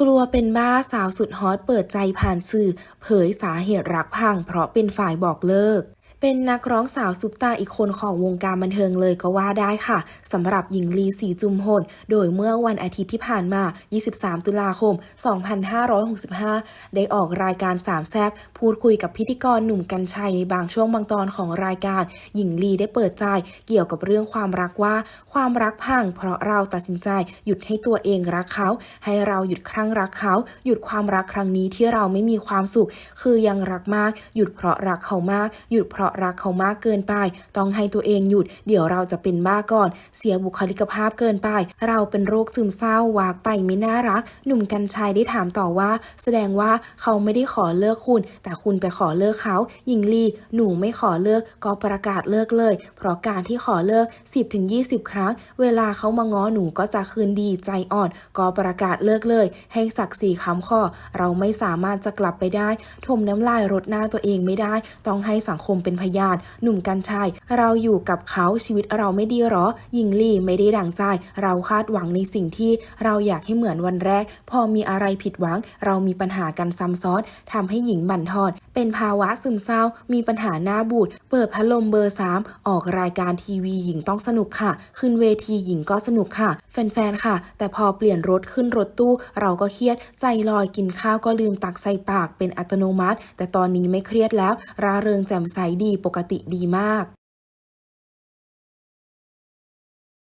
กลัวเป็นบ้าสาวสุดฮอตเปิดใจผ่านสื่อ เผยสาเหตุรักพังเพราะเป็นฝ่ายบอกเลิก เป็นนักร้องสาวซุปตาอีกคนของวงการบันเทิงเลยก็ว่าได้ค่ะสำหรับหญิงลีสีจุมพลโดยเมื่อวันอาทิตย์ที่ผ่านมา 23 ตุลาคม 2565 ได้ออกรายการสามแซบพูดคุยกับพิธีกรหนุ่มกัญชัยในบางช่วงบางตอนของรายการ หญิงลีได้เปิดใจเกี่ยวกับเรื่องความรักว่า ความรักพังเพราะเราตัดสินใจหยุดให้ตัวเองรักเขา ให้เราหยุดคลั่งรักเขา หยุดความรักครั้งนี้ที่เราไม่มีความสุข คือยังรักมาก หยุดเพราะรักเขามาก หยุดเพราะรักเขามากเกินไป ต้องให้ตัวเองหยุด เดี๋ยวเราจะเป็นบ้าก่อน เสียบุคลิกภาพเกินไป เราเป็นโรคซึมเศร้าวากไปไม่น่ารัก หนุ่มกัญชัยได้ถามต่อว่า แสดงว่าเขาไม่ได้ขอเลิกคุณ แต่คุณไปขอเลิกเขาหญิงลีหนูไม่ขอเลิกก็ประกาศเลิกเลย เพราะการที่ขอเลิก 10-20 ครั้ง เวลาเขามาง้อหนูก็จะคืนดีใจอ่อน ก็ประกาศเลิกเลย ให้ศักดิ์ศรีค้ำข้อ เราไม่สามารถจะกลับไปได้ ทมน้ำลายรดหน้าตัวเองไม่ได้ ต้องให้สังคมเป็นพยาน หนุ่มกัญชัย เราอยู่กับเขาชีวิตเราไม่ดีหรอหญิงลี่ไม่ได้ดังใจ เราคาดหวังในสิ่งที่เราอยากให้เหมือนวันแรก พอมีอะไรผิดหวัง เรามีปัญหากันซ้ำซ้อนทำให้หญิงบั่นทอน เป็นภาวะซึมเศร้า มีปัญหาหน้าบูด เปิดพัดลมเบอร์ 3 ออกรายการทีวีหญิงต้องสนุกค่ะ ขึ้นเวทีหญิงก็สนุกค่ะ แฟนๆ ค่ะ แต่พอเปลี่ยนรถขึ้นรถตู้ เราก็เครียด ใจลอยกินข้าวก็ลืมตักใส่ปากเป็นอัตโนมัติ แต่ตอนนี้ไม่เครียดแล้วร่าเริงแจ่มใสดีปกติดีมาก